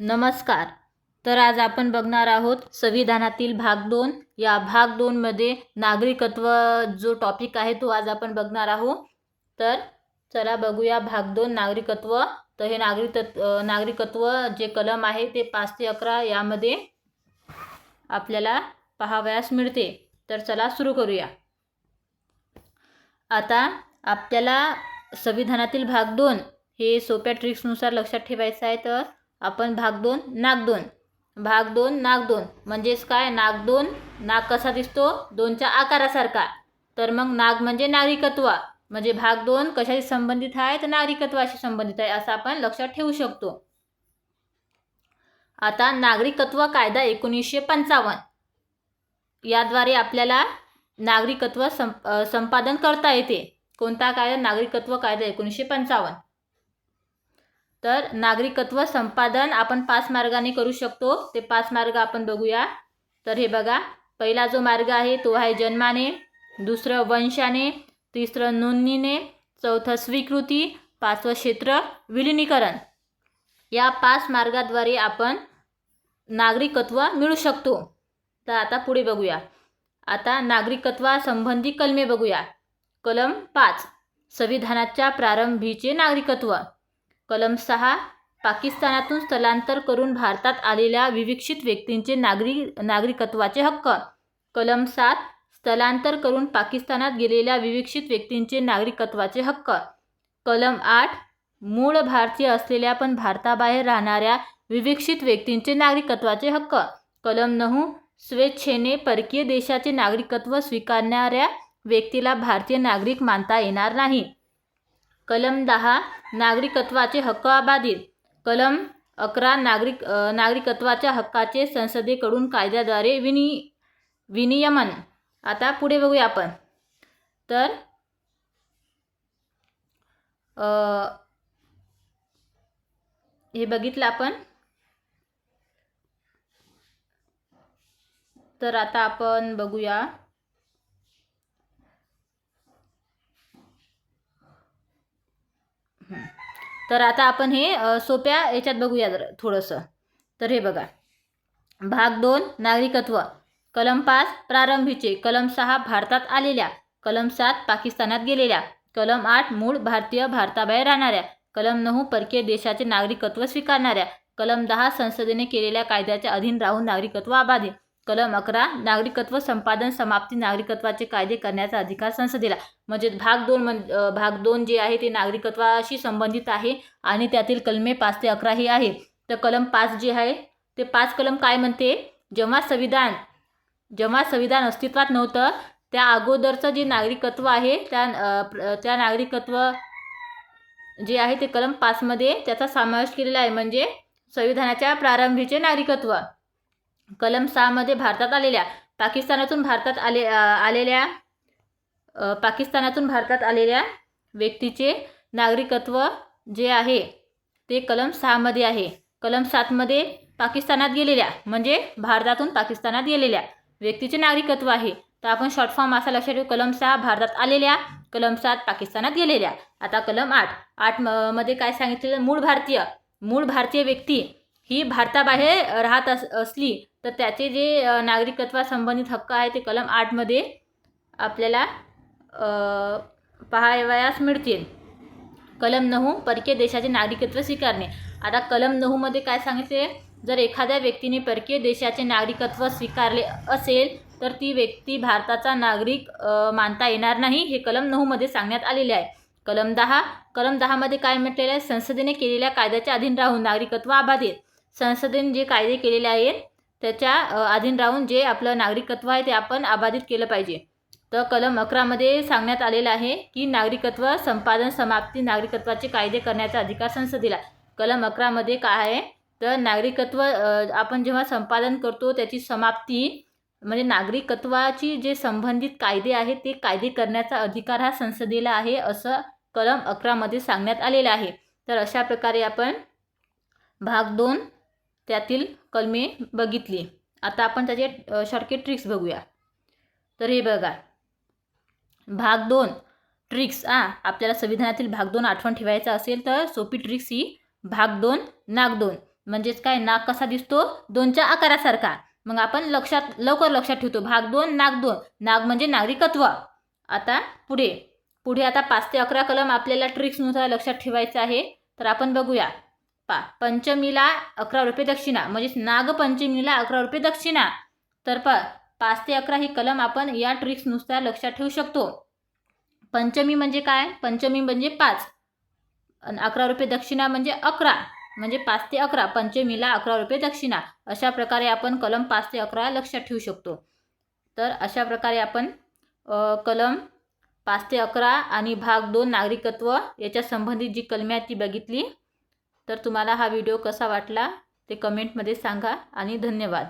नमस्कार. तर आज आपण बघणार आहोत संविधानातील भाग दोन. या भाग दोनमध्ये नागरिकत्व जो टॉपिक आहे तो आज आपण बघणार आहोत. तर चला बघूया भाग दोन नागरिकत्व. तर हे नागरिकत्व नागरिकत्व जे कलम आहे ते पाच ते अकरा यामध्ये आपल्याला पाहावयास मिळते. तर चला सुरू करूया. आता आपल्याला संविधानातील भाग दोन हे सोप्या ट्रिक्सनुसार लक्षात ठेवायचं आहे तर आपण भाग दोन नाग दोन. भाग दोन नाग दोन. म्हणजेच काय? नाग दोन नाग कसा दिसतो? दोनच्या आकारासारखा. तर मग नाग म्हणजे नागरिकत्व. म्हणजे भाग दोन कशाशी संबंधित आहे? तर नागरिकत्वाशी संबंधित आहे असं आपण लक्षात ठेवू शकतो. आता नागरिकत्व कायदा एकोणीसशे पंचावन्न. याद्वारे आपल्याला नागरिकत्व संप संपादन करता येते. कोणता कायदा? नागरिकत्व कायदा एकोणीसशे पंचावन्न. तर नागरिकत्व संपादन आपण पाच मार्गाने करू शकतो. ते पाच मार्ग आपण बघूया. तर हे बघा. पहिला जो मार्ग आहे तो आहे जन्माने दुसरं वंशाने तिसरं नोंदणीने चौथं स्वीकृती पाचवं क्षेत्र विलिनीकरण. या पाच मार्गाद्वारे आपण नागरिकत्व मिळू शकतो. तर आता पुढे बघूया. आता नागरिकत्वासंबंधी कलमे बघूया. कलम पाच. संविधानाच्या प्रारंभीचे नागरिकत्व. कलम सहा पाकिस्तानातून स्थलांतर करून भारतात आलेल्या विविक्षित व्यक्तींचे नागरी नागरिकत्वाचे हक्क. कलम सात स्थलांतर करून पाकिस्तानात गेलेल्या विविक्षित व्यक्तींचे नागरिकत्वाचे हक्क. कलम आठ मूळ भारतीय असलेल्या पण भारताबाहेर राहणाऱ्या विविक्षित व्यक्तींचे नागरिकत्वाचे हक्क. कलम नऊ स्वेच्छेने परकीय देशाचे नागरिकत्व स्वीकारणाऱ्या व्यक्तीला भारतीय नागरिक मानता येणार नाही. कलम दहा नागरिकत्वाचे हक्क अबाधित कलम अकरा नागरिक नागरिकत्वाच्या हक्काचे संसदेकडून कायद्याद्वारे विनि विनियमन. आता पुढे बघूया आपण. तर हे बघितलं आपण. तर आता आपण बघूया. तर आता आपण हे सोप्या याच्यात बघूया जर थोडंसं. तर हे बघा. भाग दोन नागरिकत्व. कलम पाच प्रारंभीचे. कलम सहा भारतात आलेल्या. कलम सात पाकिस्तानात गेलेल्या. कलम आठ मूळ भारतीय भारताबाहेर राहणाऱ्या. कलम नऊ परकीय देशाचे नागरिकत्व स्वीकारणाऱ्या. कलम दहा संसदेने केलेल्या कायद्याच्या अधीन राहून नागरिकत्व आबाधे कलम अकरा नागरिकत्व संपादन समाप्ती नागरिकत्वाचे कायदे करण्याचा अधिकार संसदेला. म्हणजे भाग दोन म्हण भाग दोन जे आहे ते नागरिकत्वाशी संबंधित आहे आणि त्यातील कलमे पाच ते अकरा हे आहे तर कलम पाच जे आहे ते पाच कलम काय म्हणते? जेव्हा संविधान जेव्हा संविधान अस्तित्वात नव्हतं त्या अगोदरचं जे नागरिकत्व आहे त्या त्या नागरिकत्व जे आहे ते कलम पाचमध्ये त्याचा समावेश केलेला आहे. म्हणजे संविधानाच्या प्रारंभीचे नागरिकत्व. कलम सहामध्ये भारतात आलेल्या पाकिस्तानातून भारतात आले आलेल्या पाकिस्तानातून भारतात आलेल्या व्यक्तीचे नागरिकत्व जे आहे ते कलम सहामध्ये आहे. कलम सातमध्ये पाकिस्तानात गेलेल्या म्हणजे भारतातून पाकिस्तानात गेलेल्या व्यक्तीचे नागरिकत्व आहे. तर आपण शॉर्ट फॉर्म असा लक्षात ठेवू कलम सहा भारतात आलेल्या कलम सात पाकिस्तानात गेलेल्या. आता कलम आठ. आठमध्ये काय सांगितलेलं? मूळ भारतीय. मूळ भारतीय व्यक्ती ही भारताबाहेर राहत अस असली तर त्याचे जे नागरिकत्वासंबंधित हक्क आहे ते कलम आठमध्ये आपल्याला पाहावयास मिळतील. कलम नऊ परकीय देशाचे नागरिकत्व स्वीकारणे. आता कलम नऊमध्ये काय सांगितले? जर एखाद्या व्यक्तीने परकीय देशाचे नागरिकत्व स्वीकारले असेल तर ती व्यक्ती भारताचा नागरिक मानता येणार नाही हे कलम नऊमध्ये सांगण्यात आलेले आहे. कलम दहा कलम दहामध्ये काय म्हटलेलं आहे? संसदेने केलेल्या कायद्याच्या अधीन राहून नागरिकत्व आबाधित संसदेने जे कायदे केलेले आहेत त्याच्या अधीन राहून जे आपलं नागरिकत्व आहे ते आपण अबाधित केलं पाहिजे. तर कलम अकरामध्ये सांगण्यात आलेलं आहे की नागरिकत्व संपादन समाप्ती नागरिकत्वाचे कायदे करण्याचा अधिकार संसदेला कलम अकरामध्ये काय आहे? तर नागरिकत्व आपण जेव्हा संपादन करतो त्याची समाप्ती म्हणजे नागरिकत्वाची जे संबंधित कायदे आहेत ते कायदे करण्याचा अधिकार हा संसदेला आहे असं कलम अकरामध्ये सांगण्यात आलेलं आहे. तर अशा प्रकारे आपण भाग दोन त्यातील कलमे बघितली. आता आपण त्याचे शॉर्टके ट्रिक्स बघूया. तर हे बघा. भाग दोन. ट्रिक्स आ आपल्याला संविधानातील भाग दोन आठवण ठेवायचा असेल तर सोपी ट्रिक्स ही भाग दोन नाग दोन. म्हणजेच काय? नाग कसा दिसतो? दोनच्या आकारासारखा. मग आपण लक्षात लवकर लक्षात ठेवतो. भाग दोन नाग दोन. नाग म्हणजे नागरिकत्व. आता पुढे. पुढे आता पाच ते अकरा कलम आपल्याला ट्रिक्सनुसार लक्षात ठेवायचं आहे. तर आपण बघूया. पा पंचमीला अकरा रुपये दक्षिणा म्हणजेच नागपंचमीला अकरा रुपये दक्षिणा. तर प पाच ते अकरा ही कलम आपण या ट्रिक्सनुसार लक्षात ठेवू शकतो. पंचमी म्हणजे काय? पंचमी म्हणजे पाच. अकरा रुपये दक्षिणा म्हणजे अकरा. म्हणजे पाच ते अकरा पंचमीला अकरा रुपये दक्षिणा. अशा प्रकारे आपण कलम पाच ते अकरा लक्षात ठेवू शकतो. तर अशा प्रकारे आपण कलम पाच ते अकरा आणि भाग दोन नागरिकत्व याच्या संबंधित जी कलमे आहेत ती बघितली. तर तुम्हाला हा व्हिडिओ कसा वाटला ते कमेंटमध्ये सांगा आणि धन्यवाद.